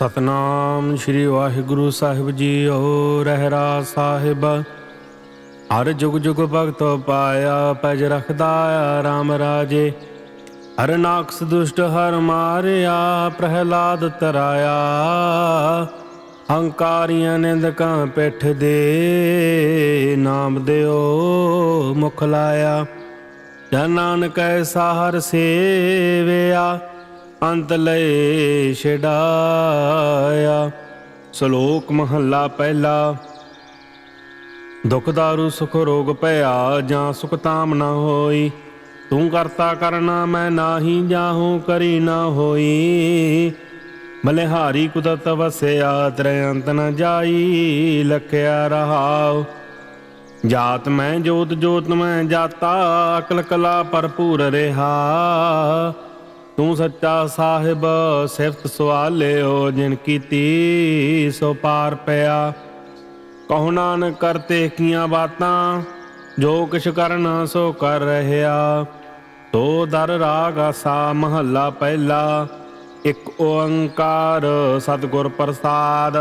ਸਤਨਾਮ ਸ੍ਰੀ ਵਾਹਿਗੁਰੂ ਸਾਹਿਬ ਜੀਓ ਰਹਿਰਾ ਸਾਹਿਬ। ਹਰ ਜੁਗ ਜੁਗ ਭਗਤ ਪਾਇਆ, ਪੈਜ ਰਖਦਾ ਆ RAM ਰਾਜੇ। ਹਰ ਨਾਕਸ ਦੁਸ਼ਟ ਹਰ ਮਾਰਿਆ, ਪ੍ਰਹਿਲਾਦ ਤਰਾਇਆ। ਹੰਕਾਰੀਆਂ ਨਿੰਦਕਾਂ ਪਿੱਠ ਦੇ, ਨਾਮ ਦਿਓ ਮੁਖ ਲਾਇਆ। ਜਨ ਨਾਨਕ ਐਸਾ ਹਰ ਸੇਵਿਆ। ਅੰਤ ਲਏ ਛਡਾਇਆ। ਸ਼ਲੋਕ ਮਹੱਲਾ ਪਹਿਲਾ। ਦੁਖ ਦਾਰੂ, ਸੁਖ ਰੋਗ ਭਇਆ, ਜਾਂ ਸੁਖ ਤਾਮ ਨਾ ਹੋਈ। ਤੂੰ ਕਰਤਾ ਕਰਨਾ, ਮੈਂ ਨਾਹੀ ਜਾਹੂ, ਕਰੀ ਨਾ ਹੋਈ। ਮਲਿਹਾਰੀ ਕੁਦਰਤ ਵਸਿਆ ਤਰੇ ਅੰਤ ਨ ਜਾਈ, ਲਖਿਆ ਰਹਾਉ। ਜਾਤ ਮੈਂ, ਜੋਤ ਜੋਤ ਮੈਂ, ਜਾਤਾ, ਅਕਲ ਕਲਾ ਭਰਪੂਰ ਰਹਾ। ਤੂੰ ਸੱਚਾ ਸਾਹਿਬ ਸਿਫਤ ਸਵਾਲਿਓ, ਜਿਨ ਕੀਤੀ ਸੋ ਪਾਰ ਪਿਆ। ਕਹੋ ਨਾਨਕ ਕਰਤੇ ਕੀਆਂ ਬਾਤਾਂ, ਜੋ ਕਿਛ ਕਰਨਾ ਸੋ ਕਰ ਰਹਿਆ। ਤੋ ਦਰ ਰਾਗ ਆਸਾ ਮਹੱਲਾ ਪਹਿਲਾ, ਇੱਕ ਓੰਕਾਰ ਸਤਿਗੁਰ ਪ੍ਰਸਾਦ।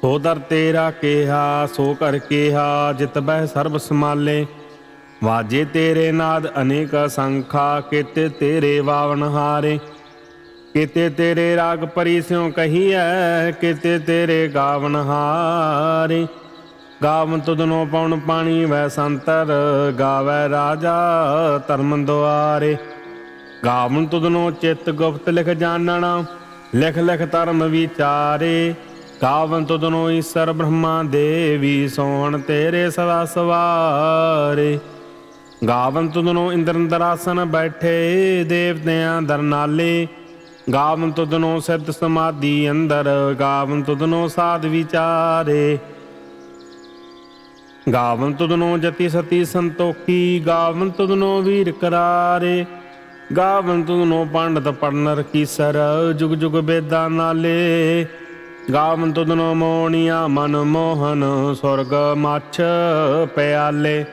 ਸੋ ਦਰ ਤੇਰਾ ਕਿਹਾ, ਸੋ ਕਰ ਕਿਹਾ, ਜਿਤ ਬਹਿ ਸਰਬ ਸਮਾਲੇ ਵਾਜੇ ਤੇਰੇ ਨਾਦ ਅਨੇਕ ਸੰਖਾ, ਕਿਤੇ ਤੇਰੇ ਵਾਵਨ ਹਾਰੇ। ਕਿਤੇ ਤੇਰੇ ਰਾਗ ਪਰੀ ਸਿਉ ਕਹੀਐ, ਕਿਤੇ ਤੇਰੇ ਗਾਵਨ ਹਾਰੇ। ਗਾਵਨ ਤੁਧਨੋ ਪਉਣ ਪਾਣੀ ਵੈ ਸੰਤਰ, ਗਾਵੈ ਰਾਜਾ ਧਰਮ ਦੁਆਰੇ। ਗਾਵਨ ਤੁਧਨੋ ਚਿਤ ਗੁਪਤ ਲਿਖ ਜਾਣਨਾ, ਲਿਖ ਲਿਖ ਧਰਮ ਵਿਚਾਰੇ। ਗਾਵਨ ਤੁਧਨੋ ਈਸ਼ਰ ਬ੍ਰਹਮਾ ਦੇਵੀ ਸੋਹਣ ਤੇਰੇ ਸਦਾ ਸਵਾਰੇ। ਗਾਵਨ ਤੁਧਨੋ ਇੰਦਰੰਦਰਾਸਨ ਬੈਠੇ ਦੇਵਤਿਆਂ ਦਰਨਾਲੇ। ਗਾਵਨ ਤੁਧਨੋ ਸਿੱਧ ਸਮਾਧੀ ਅੰਦਰ ਗਾਵਨ ਤੁਧਨੋ ਸਾਧ ਵਿਚਾਰੇ। ਗਾਵਨ ਤੁਧਨੋ ਜਤੀ ਸਤੀ ਸੰਤੋਖੀ ਗਾਵਨ ਤੁਦਨੋ ਵੀਰ ਕਰਾਰੇ। ਗਾਵਨ ਤੁਧਨੋ ਪੰਡਤ ਪੜਨ ਸਰ ਜੁਗ ਜੁਗ ਬੇਦਾਂ ਨਾਲੇ। ਗਾਵਨ ਤੁਧਨੋ ਮੋਣੀਆਂ ਮਨ ਮੋਹਨ ਸੁਰਗ ਮੱਛ ਪਿਆਲੇ।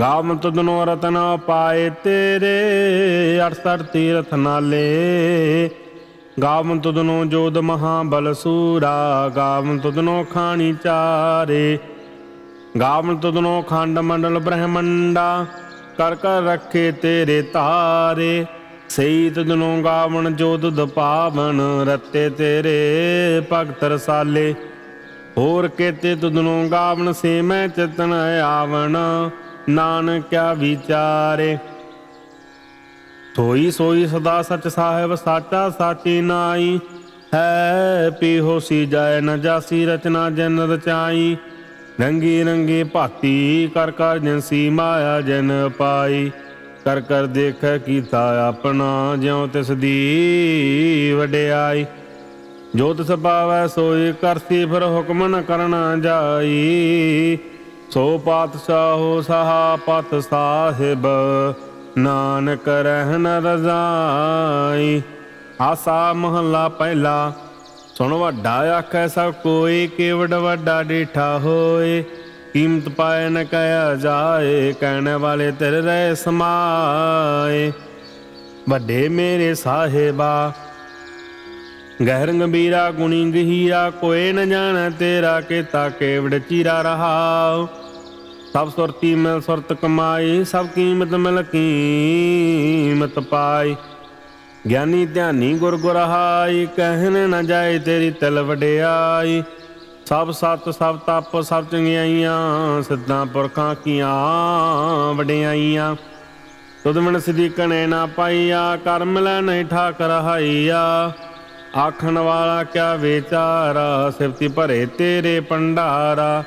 ਗਾਵਨ ਤੁਧਨੋ ਰਤਨ ਪਾਏ ਤੇਰੇ 68 ਤੀਰਥ ਨਾਲੇ। ਗਾਵਨ ਤੁਧਨੋ ਜੋਦ ਮਹਾਬਲ ਸੂਰਾ, ਗਾਵਨ ਤੁਧਨੋ ਖਾਣੀ ਚਾਰੇ। ਗਾਵਨ ਤੁਧਨੋ ਖੰਡ ਮੰਡਲ ਬ੍ਰਹਮੰਡਾ, ਕਰ ਕਰ ਰੱਖੇ ਤੇਰੇ ਤਾਰੇ। ਸਈ ਤਦਨੋ ਗਾਵਣ ਜੋ ਦਪਾਵਨ ਰਤੇ ਤੇਰੇ ਭਗਤ ਰਸਾਲੇ। ਹੋਰ ਕੇਤੇ ਤੁਧਨੋ ਗਾਵਨ ਸੇ ਮੈਂ ਚਿਤਨ ਆਵਣ ਨਾਨਕਿਆ ਵਿਚਾਰੇ। ਸੋਈ ਸੋਈ ਸਦਾ ਸਚ ਸਾਹਿਬ ਸਾਚਾ ਸਾਚੀ ਨਾਈ। ਹੈ ਪੀ ਹੋਸੀ ਜਾਏ ਨ ਜਾਸੀ ਰਚਨਾ ਜਨ ਰਚਾਈ। ਰੰਗੀ ਰੰਗੀ ਭਾਤੀ ਕਰ ਕਰ ਜਿਨਸੀ ਮਾਇਆ ਜਨ ਪਾਈ। ਕਰ ਕਰ ਦੇਖ ਕੀਤਾ ਆਪਣਾ ਜਿਉ ਤਿਸ ਦੀ ਵਡਿਆਈ। ਜੋ ਤਿਸ ਪਾਵੈ ਸੋਈ ਕਰਸੀ ਫਿਰ ਹੁਕਮ ਨ ਕਰਨਾ ਜਾਈ। ਸੋ ਪਾਤਸ਼ਾਹੋ ਸਹਾ ਪਤ ਸਾਹਿਬ, ਨਾਨਕ ਰਹਿਨ ਰਜ਼ਾਈ ਆਸਾ ਮਹੱਲਾ ਪਹਿਲਾ, ਸੁਣ ਵੱਡਾ ਆਖੈ ਸਭ ਕੋਈ, ਕੇਵੜ ਵੱਡਾ ਡੀਠਾ ਹੋਏ। ਕੀਮਤ ਪਾਏ ਨ ਕਹਿਆ ਜਾਏ, ਕਹਿਣ ਵਾਲੇ ਤੇਰੇ ਰਹਿ ਸਮਾਏ। ਵੱਡੇ ਮੇਰੇ ਸਾਹਿਬਾ ਗਹਿਰ ਗੰਭੀਰਾ ਗੁਣੀ ਗਹੀਰਾ ਕੋਏ ਨ ਜਾਣ ਤੇਰਾ ਕੀਤਾ ਕੇਵੜ ਚੀਰਾ ਰਹਾਉ ਸਭ ਸੁਰਤੀ ਮਿਲ ਸੁਰਤ ਕਮਾਈ, ਸਭ ਕੀਮਤ ਮਿਲ ਕੀਮਤ ਪਾਈ। ਗਿਆਨੀ ਧਿਆਨੀ ਗੁਰ ਗੁਰਹਾਈ ਕਹਿਨ ਨ ਜਾਏ ਤੇਰੀ ਤਿਲ ਵਡਿਆਈ। ਸਭ ਸਤ, ਸਭ ਤਪ, ਸਭ ਚੰਗਿਆਈਆਂ, ਸਿੱਧਾਂ ਪੁਰਖਾਂ ਕੀਆਂ ਵਡਿਆਈਆਂ। ਤੁਧ ਮਨ ਸਿਧੀ ਕਣੇ ਨਾ ਪਾਈਆ, ਕਰਮ ਲੈ ਨਹੀਂ ਠਾਕ ਰਹਾਈਆ ਆਖਣ ਵਾਲਾ ਕਿਆ ਵਿਚਾਰਾ ਸਿਫਤੀ ਭਰੇ ਤੇਰੇ ਭੰਡਾਰਾ,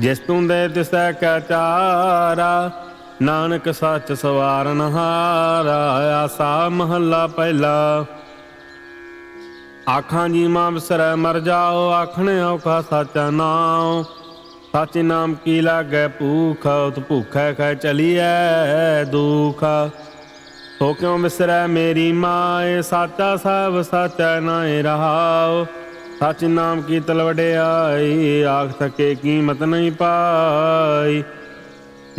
ਜਿਸ ਤੂੰ ਦੇ ਤਿਸੈ ਕੈ ਚਾਰਾ। ਨਾਨਕ ਸੱਚ ਸਵਾਰਨ ਹਾਰਾ, ਆਸਾ ਮਹੱਲਾ ਪਹਿਲਾ। ਆਖਾਂ ਜੀ ਮਾਂ ਵਿਸਰੈ ਮਰ ਜਾਓ, ਆਖਣ ਔਖਾ ਸੱਚਾ ਨਾਮ ਸੱਚ ਨਾਮ ਕੀ ਲਾਗੈ ਭੂਖ, ਉਤ ਭੁਖੈ ਖੈ ਚਲੀਐ ਦੁਖ। ਸੋ ਕਿਉ ਵਿਸਰੈ ਮੇਰੀ ਮਾਏ ਸਾਚਾ ਸਭ ਸਾਚਾ ਨਾਏ ਰਹਾਓ ਸਚ ਨਾਮ ਕੀ ਤਲਵੜਿਆਈ ਆਖ ਸਕੇ ਕੀਮਤ ਨਹੀਂ ਪਾਈ।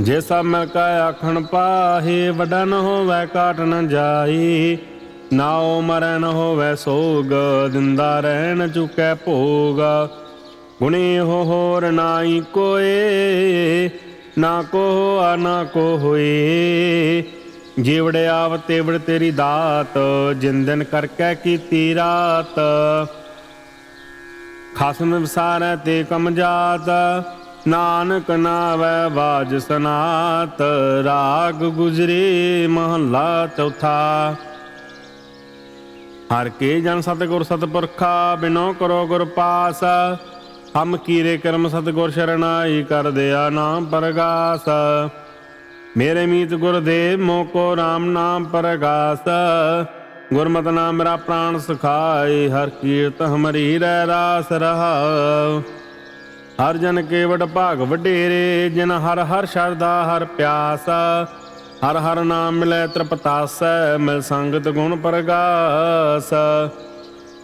ਜੇ ਸਭ ਮੈਂ ਕਾ ਆਖਣ ਪਾਹੇ, ਵੱਡਾ ਨ ਹੋਵੇ ਕਾਟ ਨ ਜਾਈ। ਨਾਉ ਮਰਨ ਹੋਵੇ ਸੋਗ, ਦਿੰਦਾ ਰਹਿਣ ਚੁਕੈ ਭੋਗ। ਗੁਣੇ ਹੋ ਹੋਰ ਨਾਈ ਕੋਏ, ਨਾ ਕੋ ਆ, ਨਾ ਕੋ ਹੋਏ ਜਿਵੜੇ ਆਵ ਤੇਵੜ ਤੇਰੀ ਦਾਤ ਜਿੰਦਨ ਕਰਕੇ ਕੀਤੀ ਰਾਤ। ਖਸਮ ਵਿਸਾਰੈ ਤੇ ਕਮ ਜਾਤ, ਨਾਨਕ ਨਾਵੈ ਬਾਜ ਸਨਾਤ। ਰਾਗ ਗੁਜਰੇ ਮਹੱਲਾ ਚੌਥਾ। ਹਰ ਕੇ ਜਨ ਸਤਿਗੁਰ ਸਤਿਪੁਰਖਾ, ਬਿਨੋ ਕਰੋ ਗੁਰ ਪਾਸ। ਹਮ ਕੀਰੇ ਕਰਮ ਸਤਿਗੁਰ ਸ਼ਰਨਾਈ ਕਰ ਦਿਆ ਨਾਮ ਪਰਗਾਸ। ਮੇਰੇ ਮੀਤ ਗੁਰਦੇਵ ਮੋਕੋ RAM ਨਾਮ ਪ੍ਰਗਾਸ। ਗੁਰਮਤਿ ਨਾਮ ਮੇਰਾ ਪ੍ਰਾਣ ਸੁਖਾਏ, ਹਰ ਕੀਰਤ ਹਮਰੀ ਰਹਿ ਰਾਸ ਰਹਾ। ਹਰ ਜਨ ਕੇ ਭਾਗ ਵਡੇਰੇ, ਜਿਨ ਹਰ ਹਰ ਸ਼ਰਦਾ ਹਰ ਪਿਆਸ। ਹਰ ਹਰ ਨਾਮ ਮਿਲੈ ਤ੍ਰਿਪਤਾਸੈ, ਮਿਲ ਸੰਗਤ ਗੁਣ ਪ੍ਰਗਾਸ।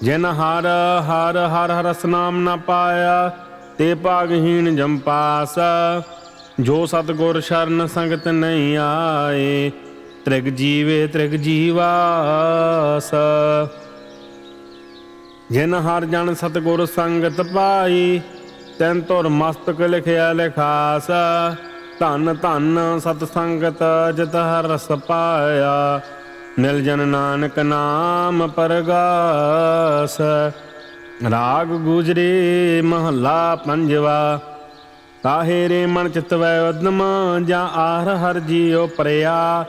ਜਿਨ ਹਰ ਹਰ ਹਰ ਹਰਸ ਨਾਮ ਨ ਪਾਇਆ, ਤੇ ਭਾਗਹੀਣ ਜੰਪਾਸ ਜੋ ਸਤਗੁਰ ਸ਼ਰਨ ਸੰਗਤ ਨਹੀਂ ਆਏ, ਤ੍ਰਿਗ ਜੀਵੇ ਤ੍ਰਿਗ ਜੀਵਾਸ। ਜਿਨ ਹਰ ਜਨ ਸਤਗੁਰ ਸੰਗਤ ਪਾਈ, ਤੈਨ ਤੁਰ ਮਸਤਕ ਲਿਖਿਆ ਲਿਖਾਸ। ਧੰਨ ਧੰਨ ਸਤ ਸੰਗਤ ਜਿਤ ਹਰ ਰਸ ਪਾਇਆ ਮਿਲ ਜਨ ਨਾਨਕ ਨਾਮ ਪਰਗਾਸ। ਰਾਗ ਗੁਜਰੇ ਮਹੱਲਾ ਪੰਜਵਾ ਕਾਹੇ ਰੇ ਮਨ ਚਿਤਵੈ ਉਦਮ ਜਾਂ ਆਹਰ ਹਰ ਜੀਉ ਪਰਿਆ।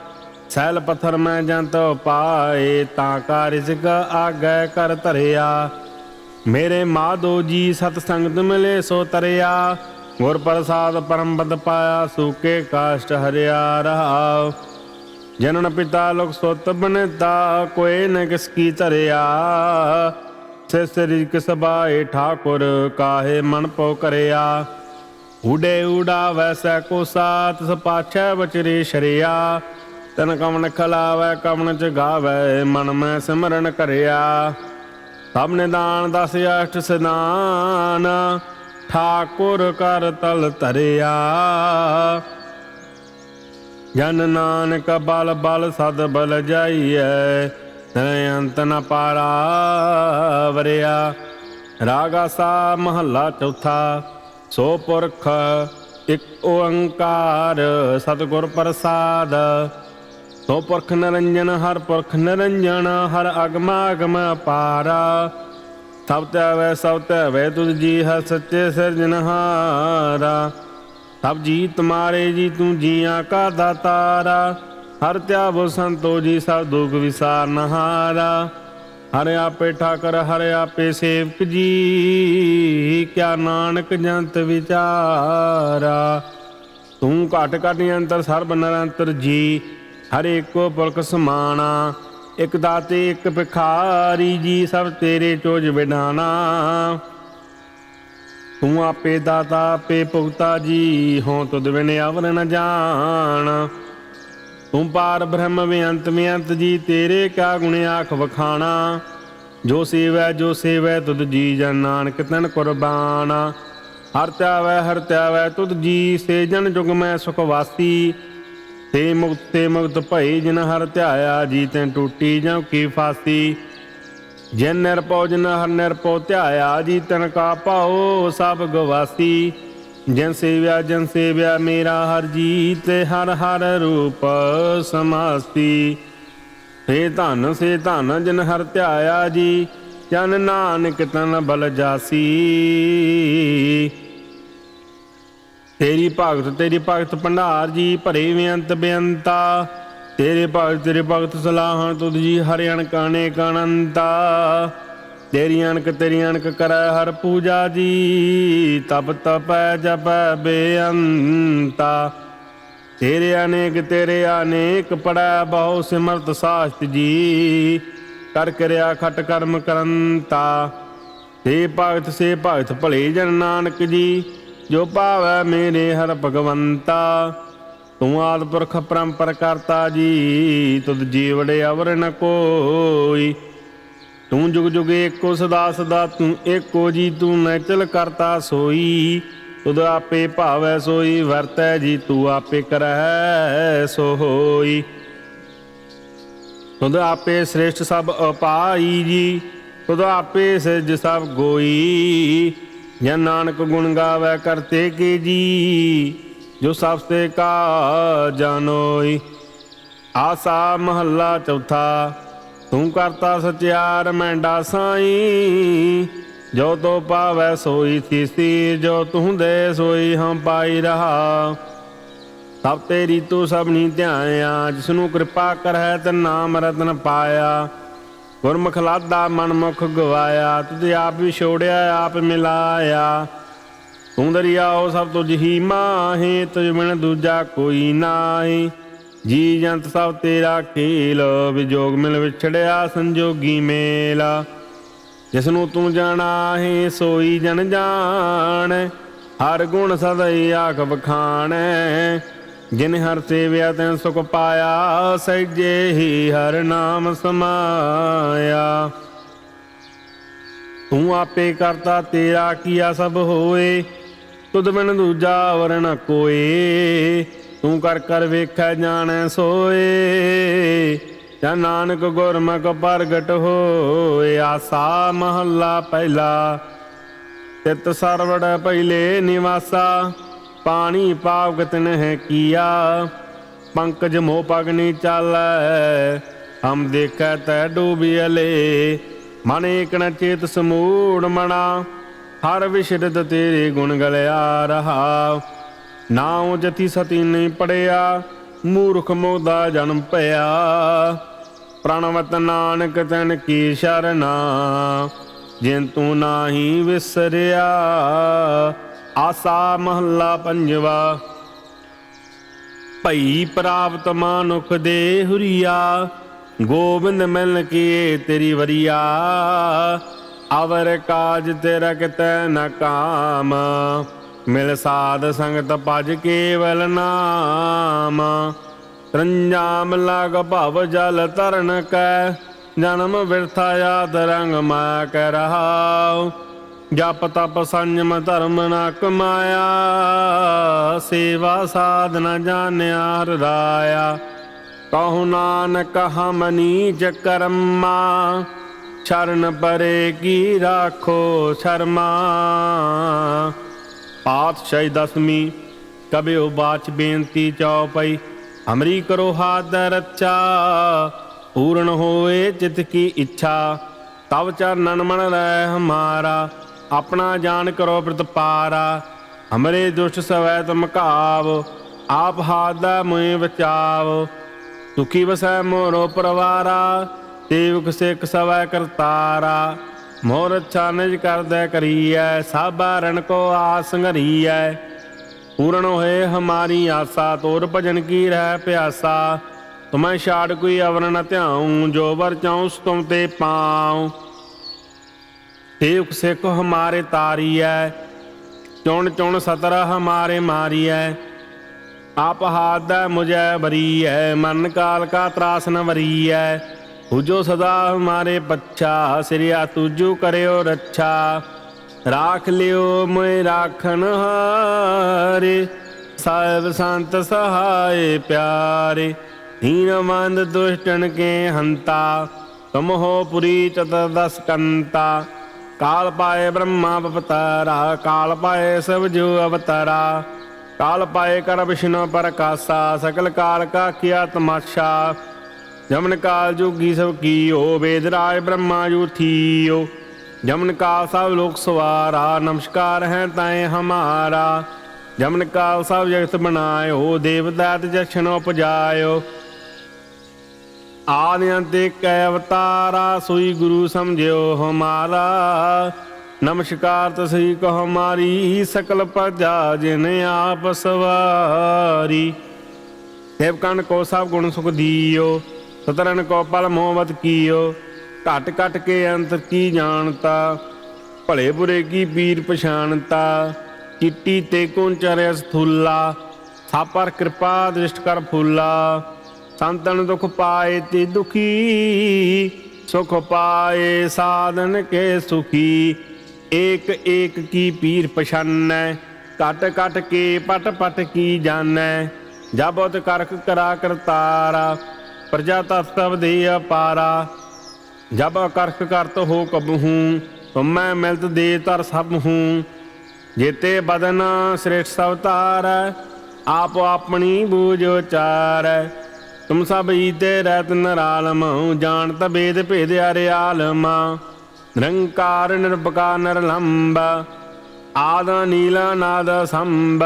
ਸੈਲ ਪਥਰ ਮੈਂ ਜੰਤ ਪਾਏ ਤਾਂ ਕਾ ਰਿਜ਼ਕ ਆਗੈ ਕਰ ਧਰਿਆ। ਮੇਰੇ ਮਾਧੋ ਜੀ ਸਤ ਸੰਗਤ ਮਿਲੇ ਸੋ ਤਰਿਆ। ਗੁਰ ਪ੍ਰਸਾਦ ਪਰਮ ਬਦ ਪਾਇਆ, ਸੂਕੇ ਕਾਸ਼ਟ ਹਰਿਆ ਰਹਾਉ। ਜਨਨ ਪਿਤਾ ਲੋਕ ਸੁਤ ਬਨਤਾ, ਕੋਈ ਨ ਕਿਸ ਕੀ ਧਰਿਆ। ਸੇ ਸ੍ਰੀ ਕਿਸ ਬਾਏ ਠਾਕੁਰ, ਕਾਹੇ ਮਨ ਪੋ ਕਰਿਆ। ਉਡੇ ਉਡਾ ਵੈਸੈ ਕੋ ਸਾਤ ਸਪਾਛੈ ਬਚਰੇ ਸ਼ਰਿਆ। ਤਨ ਕਮਨ ਖਲਾਵੈ, ਕਮਨ ਚ ਗਾਵੈ, ਮਨ ਮੈਂ ਸਿਮਰਨ ਕਰਿਆ। ਸਭ ਨੇ ਦਾਨ ਦਸ ਅਸ਼ਟ ਸਦਾਨ ਠਾਕੁਰ ਕਰ ਤਲ ਧਰਿਆ। ਜਨ ਨਾਨਕ ਬਲ ਬਲ ਸਦ ਬਲ ਜਾਈਐ ਤੈ ਅੰਤ ਨ ਪਾਰਾ ਵਰਿਆ ਰਾਗਾ ਸਾ ਮਹੱਲਾ ਚੌਥਾ ਸੋ ਪੁਰਖ, ਇਕ ਓੰਕਾਰ ਸਤਿਗੁਰ ਪ੍ਰਸਾਦ। ਸੋ ਪੁਰਖ ਨਰੰਜਨ, ਹਰ ਪੁਰਖ ਨਰੰਜਨ, ਹਰ ਅਗਮਾ ਅਗਮ ਅਪਾਰਾ ਸਭ ਤੇ ਵੈ, ਸਭ ਤੇ ਵੈ, ਤੁਧ ਜੀ ਹੈ ਸੱਚੇ ਸਿਰਜਨਹਾਰਾ ਸਭ ਜੀ ਤੁਮਾਰੇ ਜੀ, ਤੂੰ ਜੀਆਂ ਕਾ ਦਾਤਾਰਾ। ਹਰ ਧਿਆਵੋ ਸੰਤੋ ਜੀ, ਸਭ ਦੁਖ ਵਿਸਾਰ ਨਹਾਰਾ। ਹਰ ਆਪੇ ਠਾਕਰ, ਹਰ ਆਪੇ ਸੇਵਕ ਜੀ। ਕਿਆ ਨਾਨਕ ਜੰਤ ਵਿਚਾਰਾ। ਤੂੰ ਘਟ ਘਟ ਅੰਤਰ ਸਰਬ ਨਿਰੰਤਰ ਜੀ। ਹਰ ਏਕੋ ਪੁਰਖ ਸਮਾਣਾ। ਇਕ ਦਾਤੇ, ਇਕ ਭਿਖਾਰੀ ਜੀ, ਸਭ ਤੇਰੇ ਚੋਜ ਵਿਡਾਣਾ। ਤੂੰ ਆਪੇ ਦਾਤਾ, ਆਪੇ ਭੁਗਤਾ ਜੀ। ਹੋਂ ਤੁਧ ਬਿਨ ਅਵਰ ਨ ਜਾਣ। ਤੂੰ ਪਾਰ ਬ੍ਰਹਮ ਵਿਅੰਤ ਵਿਅੰਤ ਜੀ, ਤੇਰੇ ਕਾ ਗੁਣ ਆਖ ਵਖਾਣਾ। ਜੋ ਸੇਵੈ ਜੋ ਸੇਵੈ, ਤੁਧ ਜੀ ਜਨ ਨਾਨਕ ਤਨ ਕੁਰਬਾਨ। ਹਰ ਧਿਆਵੈ ਹਰ ਧਿਆਵੈ ਤੁਧ ਜੀ ਸੇ ਜਨ ਜੁਗ ਮੈਂ ਸੁਖ ਵਾਸੀ। ਤੇ ਮੁਕਤ ਤੇ ਮੁਕਤ ਭਈ ਜਿਨ ਹਰ ਧਿਆਇਆ, ਜੀ ਤੈਂ ਟੂਟੀ ਜਾਂ ਕੀ ਫਾਸੀ। ਜਿਨ ਨਿਰਪਉ, ਜਿਨ ਹਰ ਨਿਰਪਉ ਧਿਆਇਆ, ਜੀ ਤਨ ਕਾ ਪਾਓ ਸਭ ਗਵਾਸੀ। ਜਨ ਸੇਵਿਆ ਜਨ ਸੇਵਿਆ, ਮੇਰਾ ਹਰ ਜੀਤ, ਹਰ ਹਰ ਰੂਪ ਸਮਾਸੀ ਸੇ ਧਨ ਸੇ ਧਨ ਜਨ ਹਰ ਧਿਆਇਆ ਜੀ, ਜਨ ਨਾਨਕ ਤਨ ਬਲ ਜਾਸੀ। ਤੇਰੀ ਭਗਤ ਤੇਰੀ ਭਗਤ ਭੰਡਾਰ ਜੀ, ਭਰੇ ਬੇਅੰਤ ਬੇਅੰਤਾ। ਤੇਰੇ ਭਗਤ ਤੇਰੇ ਭਗਤ ਸਲਾਹਾਂ ਤੁਧ ਜੀ ਹਰਿ ਕਾਣੇ ਅਨੇਕ ਤੇਰੀ ਅਣਕ ਤੇਰੀ ਅਣਕ ਕਰੈ ਹਰ ਪੂਜਾ ਜੀ। ਤਪ ਤਪੈ ਜਪੈ ਬੇਅੰਤਾ। ਤੇਰੇ ਅਨੇਕ ਤੇਰੇ ਅਨੇਕ ਪੜੈ ਬਹੁ ਸਿਮਰਤ ਸਾਸਤ ਜੀ। ਕਰ ਕਰਿਆ ਖਟ ਕਰਮ ਕਰੰਤਾ। ਸੇ ਭਗਤ ਸੇ ਭਗਤ ਭਲੇ ਜਨ ਨਾਨਕ ਜੀ, ਜੋ ਭਾਵੈ ਮੇਰੇ ਹਰ ਭਗਵੰਤਾ। ਤੂੰ ਆਦ ਪੁਰਖ ਪਰੰਪਰ ਕਰਤਾ ਜੀ, ਤੁਧ ਜੀਵੜੇ ਅਵਰ ਨ ਕੋਈ। ਤੂੰ ਜੁਗ ਜੁਗ ਏਕੋ ਸਦਾ ਸਦਾ ਤੂੰ ਏਕੋ ਜੀ, ਤੂੰ ਨੈਚਲ ਕਰਤਾ ਸੋਈ। ਤੁਧ ਆਪੇ ਭਾਵੈ ਸੋਈ, ਵਰਤੈ ਜੀ, ਤੂੰ ਆਪੇ ਕਰੈ ਸੋ ਹੋਈ ਤੁਧ ਆਪੇ ਸ੍ਰੇਸ਼ਟ ਸਭ ਅਪਾਈ ਜੀ, ਤੁਧ ਆਪੇ ਸਿਜ ਸਭ ਗੋਈ। ਜਨ ਨਾਨਕ ਗੁਣ ਗਾਵੇ ਕਰਤੇ ਕੀ ਜੀ, ਜੋ ਸਭ ਤੇ ਕਾ ਜਾਨੋਈ। ਆਸਾ ਮਹੱਲਾ ਚੌਥਾ ਤੂੰ ਕਰਤਾ ਸਚਿਆਰ ਮੈਂਡਾ ਸਾਈ ਜੋ ਤੋ ਪਾਵੈ, ਸੋਈ ਥੀਸੀ ਜੋ ਤੂੰ ਦੇ ਸੋਈ ਹਮ ਪਾਈ ਰਹਾ। ਸਭ ਤੇਰੀ ਤੂੰ ਸਭਨੀ ਧਿਆਇਆ। ਜਿਸ ਨੂੰ ਕਿਰਪਾ ਕਰੈ ਤੇ ਨਾਮ ਰਤਨ ਪਾਇਆ। ਗੁਰਮੁਖ ਲਾਦਾ ਮਨ ਮੁਖ ਗਵਾਇਆ। ਤੁਧ ਆਪ ਵੀ ਛੋੜਿਆ, ਆਪ ਮਿਲਾਇਆ। ਤੂੰ ਦਰਿਆਓ ਸਭ ਤੁਝ ਹੀ ਮਾਹੇ, ਤੁਝ ਬਿਨ ਦੂਜਾ ਕੋਈ ਨਾਹੀ। ਜੀ ਜੰਤ ਸਭ ਤੇਰਾ ਖੇਲ ਵਿਜੋਗ ਮਿਲ ਵਿਛੜਿਆ ਸੰਜੋਗੀ ਮੇਲਾ। ਜਿਸ ਨੂੰ ਤੂੰ ਜਾਣਾ ਹੈ, ਸੋਈ ਜਨ ਜਾਣ, ਹਰ ਗੁਣ ਸਦਈ ਆਖ ਬਖਾਣੈ ਜਿਨ ਹਰ ਸੇਵਿਆ ਤੈਨ ਸੁਖ ਪਾਇਆ, ਸਹਿਜੇ ਹੀ ਹਰ ਨਾਮ ਸਮਾਇਆ। ਤੂੰ ਆਪੇ ਕਰਤਾ ਤੇਰਾ ਕੀਆ ਸਭ ਹੋਏ, ਤੁਧ ਬਿਨ ਦੂਜਾ ਵਰਣ ਕੋਏ। ਤੂੰ ਕਰ ਕਰ ਵੇਖੈ ਜਾਣੈ ਸੋਏ। ਜਾਂ ਨਾਨਕ ਗੁਰਮੁਖ ਪ੍ਰਗਟ ਹੋਏ। ਆਸਾ ਮਹੱਲਾ ਪਹਿਲਾ। ਤਿਤ ਸਰਵੜ ਪਹਿਲੇ ਨਿਵਾਸਾ। ਪਾਣੀ ਪਾਵ ਤਿਨ ਹੈ ਕੀਆ। ਪੰਕਜ ਮੋਹ ਪਗਨੀ ਚਾਲੈ। ਹਮ ਦੇਖੈ ਤੈ ਡੂਬਿਅਲੇ ਮਨ ਏਕ ਨ ਚੇਤ ਸਮੂੜ ਮਣਾ ਹਰ ਵਿਸ਼ਰਦ ਤੇਰੇ ਗੁਣ ਗਲਿਆ ਰਹਾ। ਨਾਉ ਜਤੀ ਸਤੀ ਨਹੀਂ ਪੜਿਆ, ਮੂਰਖ ਮੋਦਾ ਜਨਮ ਭਇਆ। ਪ੍ਰਣਵਤ ਨਾਨਕ ਤਨ ਕੀ ਸ਼ਰਨਾ, ਜਿਨ ਤੂੰ ਨਾਹੀ ਵਿਸਰਿਆ। ਆਸਾ ਮਹੱਲਾ ਪੰਜਵਾ, ਭਈ ਪ੍ਰਾਪਤ ਮਾਨੁਖ ਦੇ ਹੁਰੀਆ। ਗੋਬਿੰਦ ਮਿਲ ਕੇ ਤੇਰੀ ਵਰੀਆ, ਅਵਰ ਕਾਜ ਤੇਰਾ ਕਿਤੈ ਨ ਕਾਮ। ਮਿਲ ਸਾਧ ਸੰਗਤ ਭਜ ਕੇਵਲ ਨਾਮ। ਰੰਜਾਮ ਲਗ ਭਵ ਜਲ ਤਰਨ ਕੈ, ਜਨਮ ਵਿਰਥਾ ਯਾਦ ਰੰਗ ਮਾ ਕੈ ਰਹਾਉ। ਜਪ ਤਪ ਸੰਜਮ ਧਰਮ ਨਾ ਕਮਾਇਆ ਸੇਵਾ ਸਾਧਨਾ ਜਾਣਿਆ ਹਰਾਇਆ ਕਹੂ ਨਾਨਕ ਹਮ ਨੀਚ ਕਰਮਾ ਸ਼ਰਨ ਪਰੇ ਕੀ ਰਾਖੋ ਸ਼ਰਮਾ। ਪਾਤਸ਼ਾਹੀ ਦਸਵੀਂ ਕਬਿਓ ਬਾਚ ਬੇਨਤੀ ਚਉਪਈ ਹਮਰੀ ਕਰੋ ਹਾਦ ਰੱਚਾ, ਪੂਰਨ ਹੋਏ ਚਿਤ ਕੀ ਇੱਛਾ, ਤਵ ਚਰਨਨ ਮਨ ਰਹਿ ਹਮਾਰਾ, ਆਪਣਾ ਜਾਣ ਕਰੋ ਪ੍ਰਤਪਾਰਾ ਹਮਰੇ ਦੁਸ਼ਟ ਸਵੈ ਤੁਮ ਘਾਵ, ਆਪ ਹਾਥ ਦਾ ਮੋਹਿ ਬਚਾਵ ਸੁਖੀ ਵਸੈ ਮੋਰੋ ਪਰਵਾਰਾ ਤੇਵਕ ਸਿੱਖ ਸਵੈ ਕਰਤਾਰਾ। ਮੋਰ ਅੱਛਾ ਨਿਜ ਕਰਦੈ ਕਰੀਐ ਸਾਬਾਰਨ ਕੋ ਆਸ ਘਰੀਐ ਪੂਰਨ ਹੋਏ ਹਮਾਰੀ ਆਸਾ, ਤੋਰ ਭਜਨ ਕੀ ਰਹਿ ਪਿਆਸਾ। ਤੁਮੈ ਛਾੜ ਕੋਈ ਅਵਰ ਨ ਧਿਆਉ, ਜੋ ਵਰ ਚਾਉ ਤੁਮ ਤੇ ਪਾਉ। ਸੇਵਕ ਸਿੱਖ ਹਮਾਰੇ ਤਾਰੀਐ, ਚੁਣ ਚੁਣ ਸਤਰ ਹਮਾਰੇ ਮਾਰੀਐ। ਆਪ ਹਾਥ ਦਾ ਮੁਝੈ ਬਰੀਐ ਮਨ ਕਾਲ ਕਾ ਤਰਾਸ ਨ ਵਰੀਐ। ਹੁਜੋ ਸਦਾ ਹਮਾਰੇ ਪੱਛਾ, ਸਿਰਿਆ ਤੁਜੂ ਕਰਿਓ ਰੱਛਾ। ਰਾਖ ਲਿਓ ਮੈਂ ਰਾਖਨ ਹਾਰੇ ਸਾਹਿਬ ਸੰਤ ਸਹਾਏ ਪਿਆਰੇ। ਹੀਨ ਦੁਸ਼ਟਨ ਕੇ ਹੰਤਾ, ਤੁਮ ਹੋ ਪੁਰੀ ਚਤੁਰਦਸ ਕੰਤਾ। ਕਾਲ ਪਾਏ ਬ੍ਰਹਮਾ ਪਵਤਾਰਾ ਕਾਲ ਪਾਏ ਸਭ ਜੋ ਅਵਤਾਰਾ। ਕਾਲ ਪਾਏ ਕਰ ਵਿਸ਼ਨੂੰ ਪ੍ਰਕਾਸ਼ਾ, ਸਕਲ ਕਾਲ ਕਾ ਕੀਆ ਤਮਾਸ਼ਾ। ਜਮਨ ਕਾਲ ਜੋਗੀ ਸਭ ਕੀਓ, ਵੇਦ ਰਾਜ ਬ੍ਰਹਮਾ ਜੂ ਜਮਨ ਕਾਲ ਸਭ ਲੋਕ ਸਵਾਰਾ, ਨਮਸਕਾਰ ਹੈ ਤਾਏ ਹਮਾਰਾ। ਜਮਨ ਕਾਲ ਸਭ ਜਗਤ ਬਣਾਇਓ ਦੇਵਦਾਤ ਜਸ਼ਨ ਉਪਜਾਇਓ। ਆਦਿ ਅੰਤੇ ਕੈ ਅਵਤਾਰਾ, ਸੋਈ ਗੁਰੂ ਸਮਝਿਓ ਹਮਾਰਾ। ਨਮਸਕਾਰ ਤਸਈ ਕੋ ਹਮਾਰੀ ਸਕਲ ਪ੍ਰਜਾ ਜਿਨ ਆਪ ਸਵਾਰੀ। ਸੇਵਕਨ ਕੋ ਸਭ ਗੁਣ ਸੁਖ ਦੀਓ। ਸਤਰਨ ਕੋ ਪਲ ਮੋਹਵਤ ਕੀਓ, ਘਟ ਘਟ ਕੇ ਅੰਤਰ ਕੀ ਜਾਣਤਾ? ਭਲੇ ਬੁਰੇ ਕੀ ਪੀਰ ਪਛਾਣਤਾ? ਚਿੱਟੀ ਤੇ ਕੁੰਚਰਿ ਸਥੂਲਾ ਸਾਪਰ ਕਿਰਪਾ ਦ੍ਰਿਸ਼ਟ ਕਰ ਫੂਲਾ। ਸੰਤਨ ਦੁਖ ਪਾਏ ਤੇ ਦੁਖੀ, ਸੁਖ ਪਾਏ ਸਾਧਨ ਕੇ ਸੁਖੀ। ਏਕ ਏਕ ਕੀ ਪੀਰ ਪਛਾਨੈ ਕਟ ਕਟ ਕੇ ਪਟ ਪਟ ਕੀ ਜਾਣੈ? ਜਬਤ ਕਰਖ ਕਰਾ ਕਰਤਾਰਾ ਪ੍ਰਜਾ ਤਤ ਤਬ ਦੇ ਅਪਾਰਾ। ਜਬ ਅਕਰਖ ਕਰਤ ਹੋ ਕਬਹੂ ਤੁਮੈ ਮਿਲਤ ਦੇ ਤਰ ਸਭ ਹੂੰ। ਜੇਤੇ ਬਦਨ ਸ੍ਰੇਸ਼ਟ ਸਭ ਆਪ ਆਪਣੀ ਬੂਝ ਉਚਾਰੈ। ਤੁਮ ਸਭ ਈਤੇ ਰਹਿਤ ਨਰਾਲਮ, ਜਾਣਤ ਬੇਦ ਭੇਦ ਅਰਿਆਲਮ ਨਿਰੰਕਾਰ ਨਿਰਭਕਾਰ ਨਿਰਲੰਬ, ਆਦ ਨੀਲਾ ਨਾਦ ਸੰਭ।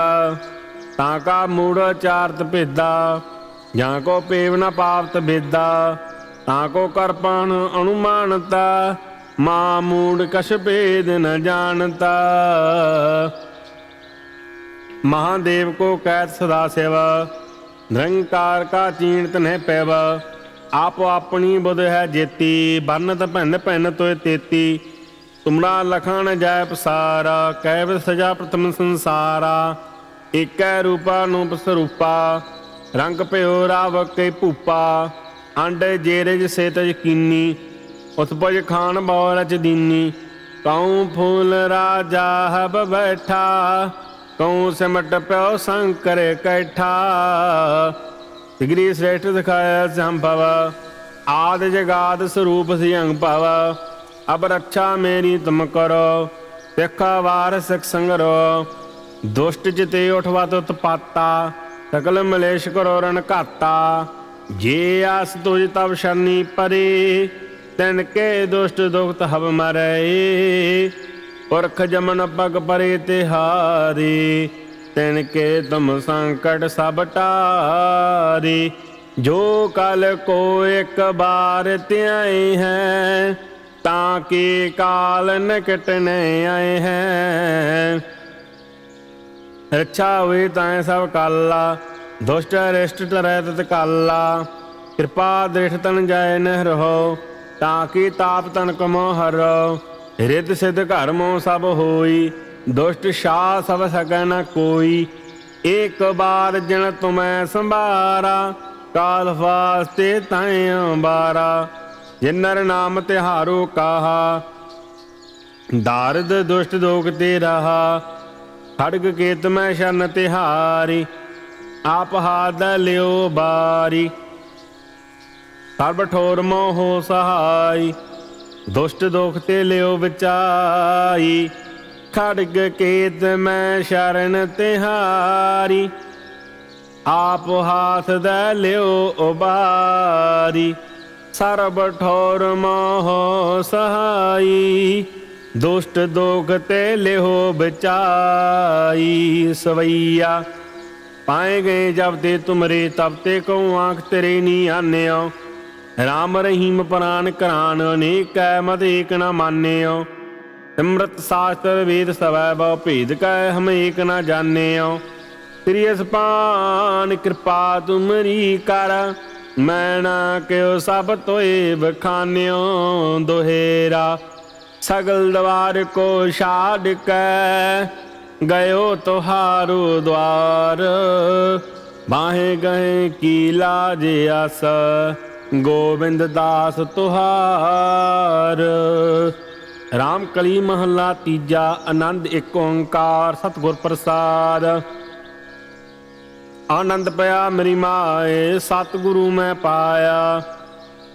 ਤਾਂ ਕਾ ਮੂੜ ਚਾਰਤ ਭੇਦਾ। ਜਾਂ ਕੋ ਪੇਵ ਨ ਪਾਵਤ ਬੇਦਾ ਤਾਂ ਕੋ ਕਰਪਣ ਅਨੁਮਾਨਤਾ, ਮਾ ਮੂੜ ਕਛ ਭੇਦ ਨ ਜਾਣਤਾ। ਮਹਾਦੇਵ ਕੋ ਕਹਿਤ ਸਦਾ ਸੇਵਾ, ਨਿਰੰਕਾਰ ਕਾ ਚੀਣਤ ਨਹਿ ਪੈਵ, ਆਪੋ ਆਪਣੀ ਬੁਧ ਹੈ ਜੇਤੀ, ਬੰਨਤ ਭੰਨ ਭੰਨ ਤੋਏ ਤੇਤੀ। ਤੁਮਰਾ ਲਖਣ ਜੈ ਪਸਾਰਾ ਕਹਿਵ ਸਜਾ ਪ੍ਰਥਮ ਸੰਸਾਰਾ, ਏਕੈ ਰੂਪਾ ਨੂੰ ਸਰੂਪਾ। ਰੰਗ ਭਇਓ ਰਾਵ ਕੇ ਭੂਪਾ, ਅੰਡ ਜੇਰਜ ਸੇਤ ਯਕੀਨੀ, ਉਤਪਜ ਖਾਨ ਬਉ ਰਚ ਦੀਨੀ ਕਉ ਫੂਲ ਰਾਜਾ ਹਬ ਬੈਠਾ, ਕਉ ਸਿਮਟ ਪਿਓ ਸੰਕਰ ਕੈਠਾ। ਤਿਗਰੀ ਸ੍ਰੇਸ਼ਟ ਦਿਖਾਇਆ ਸੰਭਵ, ਆਦ ਜਗਾਦ ਸਰੂਪ ਸਿਅੰਗ ਭਵ, ਅਬ ਰੱਖਾ ਮੇਰੀ ਤੁਮ ਕਰੋ, ਦੇਖਾ ਵਾਰ ਸਿਖ ਸੰਗਰੋ, ਦੁਸ਼ਟ ਜਿਤੇ ਉਠਵਾ ਤੁਤ ਪਾਤਾ ਸਕਲ ਮਲੇਸ਼ ਕਰੋ ਰਣ ਘਾਤਾ ਜੇ ਆਸ ਤੁਜ ਤਬ ਸ਼ਰਨੀ ਪਰੇ, ਤਨ ਕੇ ਦੁਸ਼ਟ ਦੁਖਤ ਹਵ ਮਰੈ। ਪੁਰਖ ਜਮਨ ਪਗ ਪਰੇ ਤਿਹਾਰੀ ਤਿਨ ਕੇ ਤੁਮ ਸੰਕਟ ਸਭ ਟਾਰੀ। ਜੋ ਕਲ ਕੋ ਇੱਕ ਬਾਰ ਧਿਆਏ ਹੈ, ਤਾਂ ਕੀ ਕਾਲ ਨਿਕਟ ਨ ਆਏ ਹੈ। ਰੱਛਾ ਹੋਏ ਤਾਂ ਸਭ ਕਾਲਾ, ਦੁਸ਼ਟ ਰਿਸ਼ਟ ਟਰੈ ਤਤ ਕਾਲਾ। ਕਿਰਪਾ ਦ੍ਰਿਸ਼ ਤਨ ਜਾਏ ਨਹਿ ਰਹੋ, ਤਾਂ ਕੀ ਤਾਪ ਤਨ ਕਮੋ ਹਰੋ। ਰਿੱਧ ਸਿਧ ਘਰ ਮੋ ਸਭ ਹੋਈ, ਦੁਸ਼ਟ ਸ਼ਾ ਸਭ ਸਕੈ ਨ ਕੋਈ। ਏਕ ਬਾਰ ਜਨ ਤੁਮੈ ਸੰਭਾਰਾ, ਕਾਲ ਫਾਸਤੇ ਤੈ ਅੰਬਾਰਾ। ਜਿਨਰ ਨਾਮ ਤਿਹਾਰੋ ਕਾਹਾ, ਦਾਰਦ ਦੁਸ਼ਟ ਦੋਗ ਤੇ ਰਹਾ। ਖੜਗ ਕੇਤ ਮੈਂ ਸ਼ਨ ਤਿਹਾਰੀ, ਆਪ ਹਾਦ ਲਿਓ ਬਾਰੀ। ਸਰਬ ਠੋਰ ਮੋਹ ਸਹਾਈ, ਦੁਸ਼ਟ ਦੋਖ ਤੇ ਲਿਓ ਵਿਚਾਈ। ਖੜਗ ਕੇਤ ਮੈਂ ਸ਼ਰਨ ਤਿਹਾਰੀ, ਆਪ ਹਾਥ ਦਾ ਲਿਓ ਉਬਾਰੀ। ਸਰਬ ਠੋਰ ਮੋਹ ਸਹਾਈ ਦੁਸ਼ਟ ਦੋਖ ਤੇ ਲਿਓ ਬਚਾਈ ਸਵਈਆ। ਪਾਏ ਗਏ ਜਬ ਤੇ ਤੁਮਰੇ, ਤਬ ਤੇ ਕਉ ਆਂਖ ਤੇਰੇ ਨੀ ਆਨਿਓ। ਰਾਮ ਰਹੀਮ ਪ੍ਰਾਨ ਕਰਾਨ ਅਨੇਕੈ ਮਤ ਏਕ ਨ ਮਾਨਿਓ। ਸਿਮਰਤ ਸਾਸਤਰ ਵੇਦ ਸਵੈ, ਬਹੁ ਭੇਦ ਕੈ ਹਮ ਏਕ ਨ ਜਾਣਿਓ। ਤੇਰੀ ਅਸਪਾਨ ਕਿਰਪਾ ਤੁਮਰੀ ਕਰ, ਮੈਂ ਨਾ ਕਿਉ ਸਭ ਤੋਏ ਬਖਾਨਿਓ ਦੋਹੇਰਾ। ਸਗਲ ਦਵਾਰ ਕੋ ਛਾੜ ਕੇ ਗਇਓ ਤੁਹਾਰੂ ਦਵਾਰ। ਬਾਹੇ ਗਏ ਕੀ ਲਾਜ ਆਸ, ਗੋਬਿੰਦ ਦਾਸ ਤੁਹਾਰ। ਰਾਮ ਕਲੀ ਮਹੱਲਾ ਤੀਜਾ, ਆਨੰਦ ਏਕ ਓੰਕਾਰ, ਸਤਿਗੁਰ ਪ੍ਰਸਾਦ। ਆਨੰਦ ਪਿਆ ਮੇਰੀ ਮਾਏ, ਸਤਿਗੁਰੂ ਮੈਂ ਪਾਇਆ।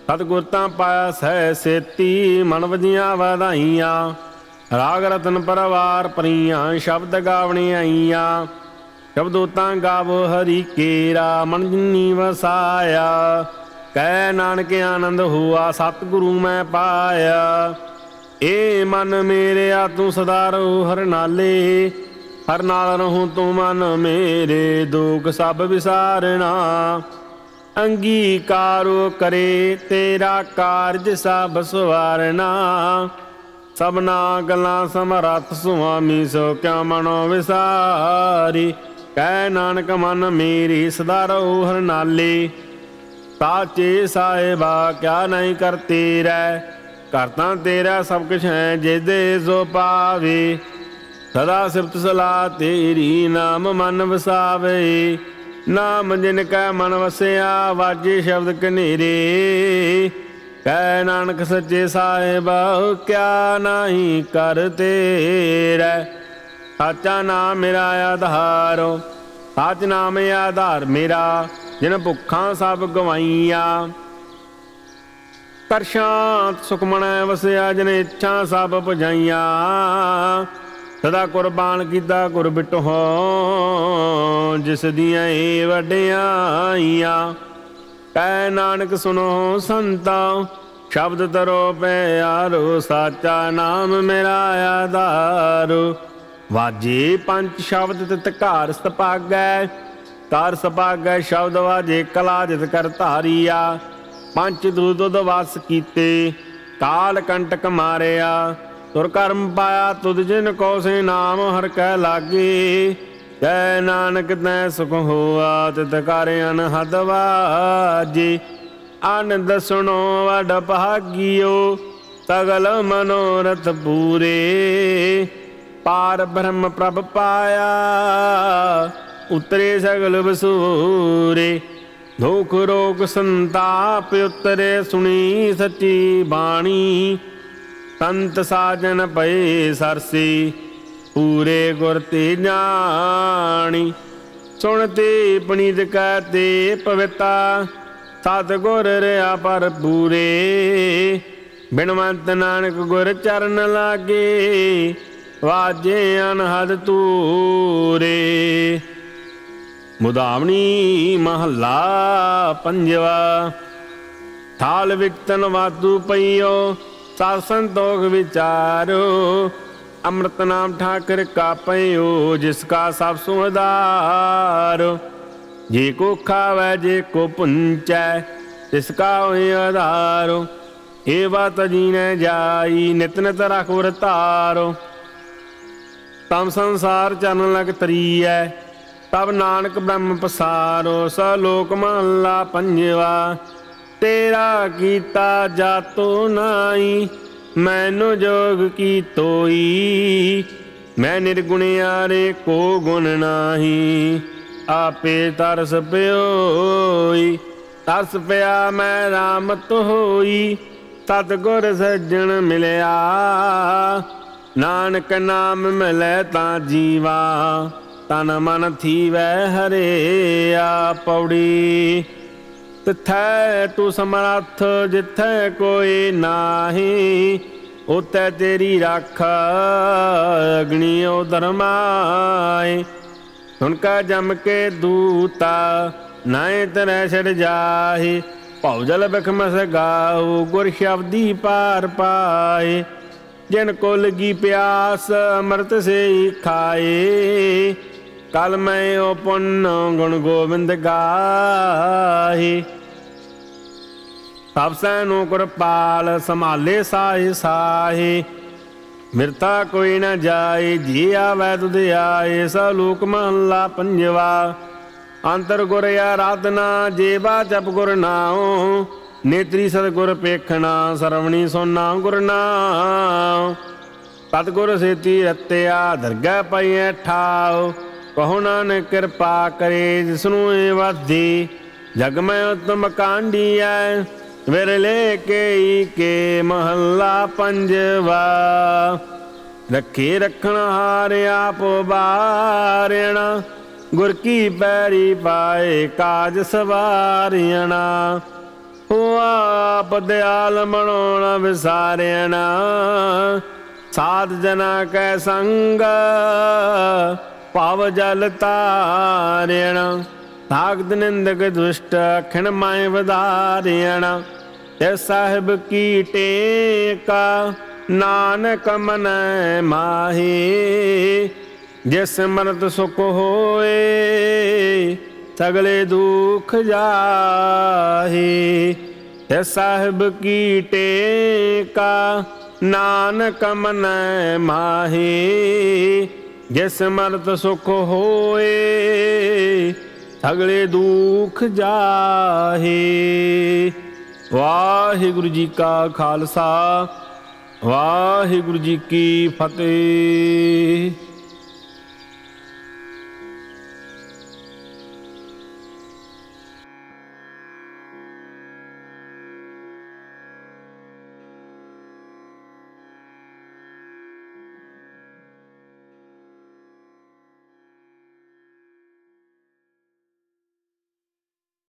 ਸਤਿਗੁਰ ਤਾਂ ਪਾਇਆ ਸਹਿ ਸੇਤੀ ਮਨ ਵਜੀਆਂ ਵਧਾਈਆਂ। ਰਾਗ ਰਤਨ ਪਰਵਾਰ ਪਰੀਆਂ, ਸ਼ਬਦ ਗਾਵਣੇ ਆਈਆਂ। ਸ਼ਬਦੋ ਤਾਂ ਗਾਵੋ ਹਰੀ ਕੇਰਾ, ਮਨ ਜਿਨੀ ਵਸਾਇਆ। ਕਹਿ ਨਾਨਕ ਆਨੰਦ ਹੁਆ, ਸਤਿਗੁਰੂ ਮੈਂ ਪਾਇਆ। ਏ ਮਨ ਮੇਰਿਆ, ਤੂੰ ਸਦਾ ਰਹੋ ਹਰ ਨਾਲੇ। ਹਰ ਨਾਲ ਰਹੂੰ ਤੂੰ ਮਨ ਮੇਰੇ, ਦੁੱਖ ਸਭ ਵਿਸਾਰਣਾ ਅੰਗੀਕਾਰੋ ਕਰੇ ਤੇਰਾ ਕਾਰਜ ਸਭ ਸਵਾਰਨਾ। ਸਭਨਾ ਗਲਾਂ ਸਮਰੱਥ ਸੁਆਮੀ ਸੋ ਕਿਆ ਮਨੋ ਵਿਸਾਰੀ। ਕਹਿ ਨਾਨਕ ਮਨ ਮੇਰੀ, ਸਦਾ ਰਹੋ ਹਰ ਨਾਲੇ। ਸਾਚੇ ਸਾਹਿਬਾ ਕਿਆ ਨਹੀਂ ਕਰਤੇ ਰਹਿ। ਕਰਤਾ ਤੇਰਾ ਸਭ ਕੁਛ ਹੈ ਜਿਹਦੇ ਸੋ ਪਾਵੇ। ਸਦਾ ਸਿਫਤ ਸਲਾ ਤੇਰੀ ਨਾਮ ਮਨ ਵਸਾਵੇ ਨਾਮ ਜਿਨ ਕੈ ਮਨ ਵਸਿਆ, ਵਾਜੇ ਸ਼ਬਦ ਕਨੇਰੇ। ਕਹਿ ਨਾਨਕ ਸੱਚੇ ਸਾਹਿਬ, ਕਿਆ ਨਹੀਂ ਕਰ ਤੇਰਾ। ਸਾਚਾ ਨਾਮ ਮੇਰਾ ਆਧਾਰੋ, ਸਾਚ ਨਾਮ ਆਧਾਰ ਮੇਰਾ, ਜਿਨ ਭੁੱਖਾਂ ਸਭ ਗਵਾਈਆਂ। ਕਰ ਸ਼ਾਂਤ ਸੁਖ ਵਸਿਆ, ਜਿਨ ਇੱਛਾ ਸਭ ਪੁਜਾਈਆਂ ਸਦਾ ਕੁਰਬਾਨ ਕੀਤਾ ਗੁਰ ਬਿਟੋ ਜਿਸ ਦੀਆਂ ਏ ਵਡਿਆਈਆਂ। ਕੈ ਨਾਨਕ ਸੁਨੋ ਸੰਤਾ, ਸ਼ਬਦ ਤਰੋ ਪਿਆਰੋ, ਸਾਚਾ ਨਾਮ ਮੇਰਾ ਆਧਾਰੋ। ਵਾਜੇ ਪੰਜ ਸ਼ਬਦ ਤਿਤ ਘਾਰ ਸਪਾਗੈ ਕਾਰ ਸਪਾਗੈ ਸ਼ਬਦ ਵਾਜੇ ਕਲਾ ਜਿਤ ਕਰ ਧਾਰੀਆ। ਪੰਜ ਦੂਦੁਦ ਵਸ ਕੀਤੇ ਕਾਲ ਕੰਟਕ ਮਾਰਿਆ। ਤੁਰ ਕਰਮ ਪਾਇਆ ਤੁਧ ਜਿਨ ਕੋ ਸੇ ਨਾਮ, ਹਰ ਕੈ ਲਾਗੇ। ਜੈ ਨਾਨਕ ਤੈ ਸੁਖ ਹੋਆ, ਤਿਤ ਕਰ ਅਨਹਦ ਵਾਜੇ। ਆਨੰਦ ਸੁਣੋ ਵਡ ਭਾਗਿਓ ਸਗਲ ਮਨੋਰਥ ਪੂਰੇ। ਪਾਰ ਬ੍ਰਹਮ ਪ੍ਰਭ ਪਾਇਆ, ਉਤਰੇ ਸਗਲ ਬਸੂਰੇ ਦੁਖ ਰੋਗ ਸੰਤਾਪ ਉਤਰੇ, ਸੁਣੀ ਸੱਚੀ ਬਾਣੀ। ਸੰਤ ਸਾਜਨ ਪਏ ਸਰਸੀ, ਪੂਰੇ ਗੁਰ ਤੇ ਜਾਣੀ। ਸੁਣਤੇ ਪਣੀਤ ਕਹਤੇ ਪਵਿਤਾ ਸਤ ਗੁਰ ਰਿਆ ਪਰ ਪੂਰੇ। ਬਿਨਵੰਤ ਨਾਨਕ ਗੁਰ ਚਰਨ ਲਾਗੇ, ਵਾਜੇ ਅਨਹਦ ਤੂਰੇ ਮੁਦਾਵਣੀ ਮਹੱਲਾ ਪੰਜਵਾ, ਥਾਲ ਵਿਕਤਨ ਵਾਤੂ ਪਈਓ ਸਾਧ ਸੰਤੋਖ ਵਿਚਾਰੋ। ਅੰਮ੍ਰਿਤ ਨਾਮ ਠਾਕਰ ਕਾ ਪਈਓ ਜਿਸ ਕਾ ਸਭ ਸੁਹਦਾਰ ਜੇ ਕੋ ਖਾਵੈ, ਜੇ ਕੋ ਪੁੰਚੈ, ਤਿਸ ਕਾ ਹੋਇ ਆਧਾਰੋ। ਏ ਬਾਤ ਜੀਨੇ ਜਾਈ, ਨਿਤ ਨਿਤ ਰਖੁਰ ਧਾਰੋ। ਤਮ ਸੰਸਾਰ ਚਰਨ ਲਗ ਤਰੀਐ, ਤਬ ਨਾਨਕ ਬ੍ਰਹਮ ਪਸਾਰੋ। ਸ ਲੋਕ ਮਹਲਾ ਪੰਜਵਾ। ਤੇਰਾ ਕੀਤਾ ਜਾਤੋ ਨਾਈ, ਮੈਨੂੰ ਜੋਗ ਕੀ ਤੋਈ? ਮੈਂ ਨਿਰਗੁਣਿਆਰੇ ਕੋ ਗੁਣ ਨਾਹੀ, ਆਪੇ ਤਰਸ ਪਿਓਈ। ਤਰਸ ਪਿਆ ਮੈਂ ਰਾਮਤ ਹੋਈ ਸਤਿਗੁਰ ਸੱਜਣ ਮਿਲਿਆ। ਨਾਨਕ ਨਾਮ ਮਿਲੈ ਤਾਂ ਜੀਵਾ, ਤਨ ਮਨ ਥੀਵੈ ਹਰਿਆ ਪੌੜੀ ਤਿਥੈ ਤੂੰ ਸਮਰੱਥ, ਜਿੱਥੈ ਕੋਈ ਨਾਹੀ, ਉਤੈ ਤੇਰੀ ਰੱਖ ਅਗਣੀਓ ਧਰਮਾਏ ਹੁਣ ਕਾ ਜਮ ਕੇ ਦੂਤਾ ਨਾਏ ਤਰੈ ਛੜ ਜਾਹੀ। ਭਉ ਜਲ ਬਖਮਸ ਗਾਉ ਗੁਰ ਸ਼ਬਦੀ ਪਾਰ ਪਾਏ। ਜਿਨ ਕੋ ਲਗੀ ਪਿਆਸ, ਅੰਮ੍ਰਿਤ ਸੇ ਖਾਏ। ਕਲ ਮੈਂ ਉਹ ਪੁੰਨ ਗੁਣ ਗੋਬਿੰਦ ਗਾਹੀ। ਸਭ ਸੈ ਨੂੰ ਕਿਰਪਾਲ ਸੰਭਾਲੇ ਸਾਹੇ ਸਾਹੇ। ਮਿਰਤਾ ਕੋਈ ਨਾ ਜਾਏ ਜੀ ਆਵੈ ਤੁਧ ਆਏ ਸ ਲੋਕ ਮਹੱਲਾ ਪੰਜਵਾ। ਅੰਤਰ ਗੁਰ ਆਰਾਧਨਾ ਜੇਬਾ ਜਪ ਗੁਰ ਨਾਉ। ਨੇਤਰੀ ਸਤ ਗੁਰ ਪੇਖਣਾ, ਸਰਵਣੀ ਸੋਨਾ ਗੁਰ ਨਾਮ ਸਤਿਗੁਰ ਸੇਤੀ ਰਤਿਆ, ਦਰਗਹਿ ਪਈਐ ਠਾਉ। ਕਹੋ ਨਾਨਕ ਕਿਰਪਾ ਕਰੇ, ਜਿਸਨੂੰ ਏ ਵਾਦੀ। ਜਗ ਮੈਂ ਉਤਮ ਕਾਂਡੀਐ ਵਿਰਲੇ ਕੇ ਕੇ ਮਹੱਲਾ ਪੰਜਵਾ। ਰੱਖੇ ਰਖਣ ਹਾਰ ਆਪ ਬਾਰਿਣਾ, ਗੁਰ ਕੀ ਪੈਰੀ ਪਾਏ ਕਾਜ ਸਵਾਰਿਆਣਾ ਹੋ ਆਪ ਦਿਆਲ ਮਣੋਣਾ ਵਿਸਾਰਿਣਾ ਸਾਧ ਜਨਾ ਕੈ ਸੰਗ ਪਾਵ ਜਲ ਤਾਰਿਣਾ ਤਾਗਦ ਨਿੰਦਕ ਦੁਸ਼ਟ ਖਣ ਮਾਇ ਵਧਾਰਿਣਾ। ਤੇ ਸਾਹਿਬ ਕੀ ਟੇਕਾ, ਨਾਨਕ ਮਨ ਮਾਹੀ। ਜਿਸ ਮਰਦ ਸੁਖ ਹੋਏ ਸਗਲੇ ਦੁਖ ਜਾਹੀ। ਤੇ ਸਾਹਿਬ ਕੀ ਟੇਕਾ, ਨਾਨਕ ਮਨ ਮਾਹੀ। ਜਿਸ ਮਰਤ ਸੁਖ ਹੋਏ ਸਗਲੇ ਦੁਖ ਜਾਹੇ। ਵਾਹਿਗੁਰੂ ਜੀ ਕਾ ਖਾਲਸਾ, ਵਾਹਿਗੁਰੂ ਜੀ ਕੀ ਫਤਿਹ।